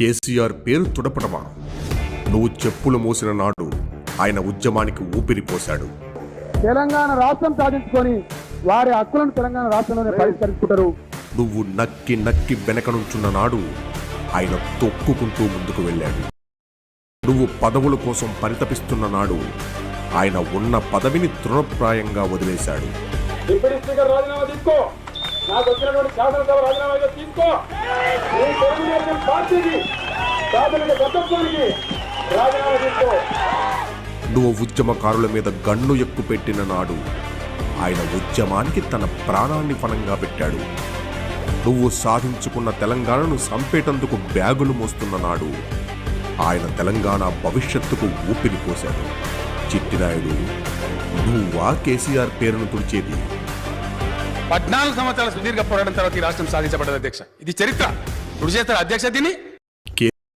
కేసీఆర్ పేరు తుడపడమా? నువ్వు చెప్పులు మోసిన నాడు ఆయన ఉద్యమానికి ఊపిరి పోశాడు. తెలంగాణ రాష్ట్రం సాధించుకొని వారి హక్కులను తెలంగాణ రాష్ట్రంలోనే పరిష్కరించుకుంటారు. నువ్వు నక్కి నక్కి వెనక నుంచున్న నాడు ఆయన తొక్కుకుంటూ ముందుకు వెళ్ళాడు. నువ్వు పదవుల కోసం పరితపిస్తున్న నాడు ఆయన ఉన్న పదవిని తృణప్రాయంగా వదిలేశాడు. రాజీనామా తీసుకో. నాకు వచ్చినటువంటి శాసనసభ రాజీనామా తీసుకో. పార్టీకి ప్రాథమిక సభ్యత్వానికి రాజీనామా తీసుకో నువ్వు ఉద్యమకారుల మీద గన్ను ఎక్కుపెట్టిన నాడు ఆయన ఉద్యమానికి తన ప్రాణాన్ని పణంగా పెట్టాడు. నువ్వు సాధించుకున్న తెలంగాణను సంపేటందుకు బ్యాగులు మోస్తున్న నాడు ఆయన తెలంగాణ భవిష్యత్తుకు ఊపిరి పోశాడు. చిట్టినాయుడు నువ్వా కేసీఆర్ పేరును తుడిచేది? పద్నాలుగు సంవత్సరాల సుదీర్ఘ పోరాటం తర్వాత ఈ రాష్ట్రం సాధించబడ్డది అధ్యక్ష. ఇది చరిత్ర. ఇప్పుడు చేస్తారు అధ్యక్ష దీన్ని?